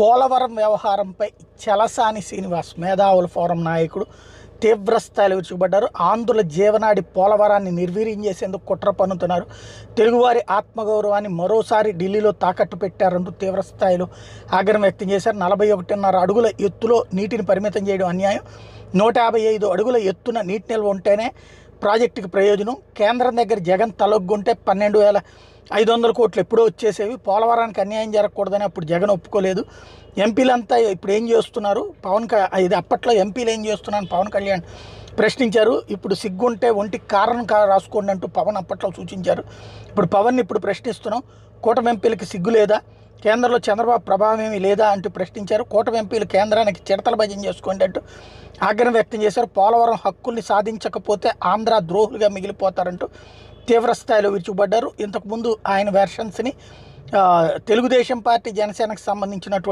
పోలవరం వ్యవహారంపై చలసాని శ్రీనివాస్ మేధావుల ఫోరం నాయకుడు తీవ్రస్థాయిలో విరుచుకుపడ్డారు. ఆంధ్రుల జీవనాడి పోలవరాన్ని నిర్వీర్యం చేసేందుకు కుట్ర పన్నుతున్నారు. తెలుగువారి ఆత్మగౌరవాన్ని మరోసారి ఢిల్లీలో తాకట్టు పెట్టారంటూ తీవ్రస్థాయిలో ఆగ్రహం వ్యక్తం చేశారు. నలభై ఒకటిన్నర అడుగుల ఎత్తులో నీటిని పరిమితం చేయడం అన్యాయం. నూట యాభై ఐదు అడుగుల ఎత్తున నీటి నిల్వ ఉంటేనే ప్రాజెక్టుకి ప్రయోజనం. కేంద్రం దగ్గర జగన్ తలొగ్గుంటే పన్నెండు వేల ఐదు వందల కోట్లు ఎప్పుడో వచ్చేసేవి. పోలవరానికి అన్యాయం జరగకూడదని అప్పుడు జగన్ ఒప్పుకోలేదు. ఎంపీలంతా ఇప్పుడు ఏం చేస్తున్నారు? పవన్ క ఇది అప్పట్లో ఎంపీలు ఏం చేస్తున్నారని పవన్ కళ్యాణ్ ప్రశ్నించారు. ఇప్పుడు సిగ్గుంటే ఒంటికి కారణం కా రాసుకోండి అంటూ పవన్ అప్పట్లో సూచించారు. ఇప్పుడు పవన్ ఇప్పుడు ప్రశ్నిస్తున్నాం. కూటమి ఎంపీలకి సిగ్గు లేదా? కేంద్రంలో చంద్రబాబు ప్రభావం ఏమీ లేదా అంటూ ప్రశ్నించారు. కూటమి ఎంపీలు కేంద్రానికి చిడతల భజన చేసుకోండి అంటూ ఆగ్రహం వ్యక్తం చేశారు. పోలవరం హక్కుల్ని సాధించకపోతే ఆంధ్ర ద్రోహులుగా మిగిలిపోతారంటూ తీవ్రస్థాయిలో విరుచుకుపడ్డారు. ఇంతకుముందు ఆయన వెర్షన్స్ని తెలుగుదేశం పార్టీ జనసేనకు సంబంధించినటువంటి